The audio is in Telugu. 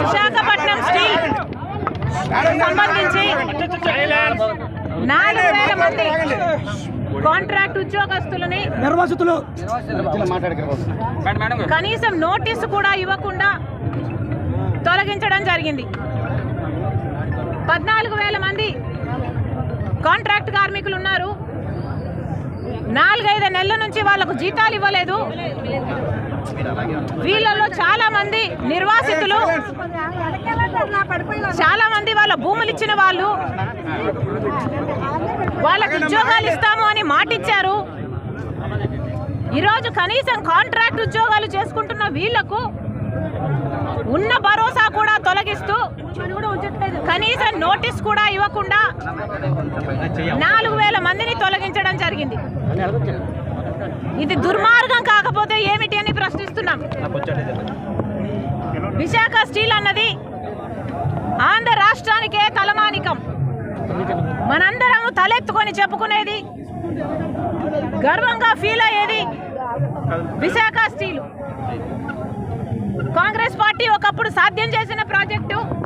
విశాఖపట్నం స్టీల్ సంబంధించి నాలుగు వేల మంది కాంట్రాక్ట్ ఉద్యోగస్తులని నిర్వాసితులు. కనీసం నోటీసు కూడా ఇవ్వకుండా తొలగించడం జరిగింది. పద్నాలుగు వేల మంది కాంట్రాక్ట్ కార్మికులు ఉన్నారు. నాలుగైదు నెలల నుంచి వాళ్ళకు జీతాలు ఇవ్వలేదు. వీళ్ళలో చాలా మంది నిర్వాసితులు చాలా మంది వాళ్ళ భూములు ఇచ్చిన వాళ్ళు వాళ్ళకి ఉద్యోగాలు ఇస్తాము అని మాటిచ్చారు. ఈరోజు కనీసం కాంట్రాక్ట్ ఉద్యోగాలు చేసుకుంటున్న వీళ్ళకు ఉన్న భరోసా కూడా తొలగిస్తూ కనీసం నోటీస్ కూడా ఇవ్వకుండా నాలుగు వేల మందిని తొలగించడం జరిగింది. ఇది దుర్మార్గం కాకపోతే ఏమిటి అని ప్రశ్నిస్తున్నాం విశాఖ స్టీల్ అన్నది ఆంధ్ర రాష్ట్రానికే తలమానికం. మనందరం తలెత్తుకొని చెప్పుకునేది గర్వంగా ఫీల్ అయ్యేది విశాఖ స్టీల్. కాంగ్రెస్ పార్టీ ఒకప్పుడు సాధ్యం చేసిన ప్రాజెక్టు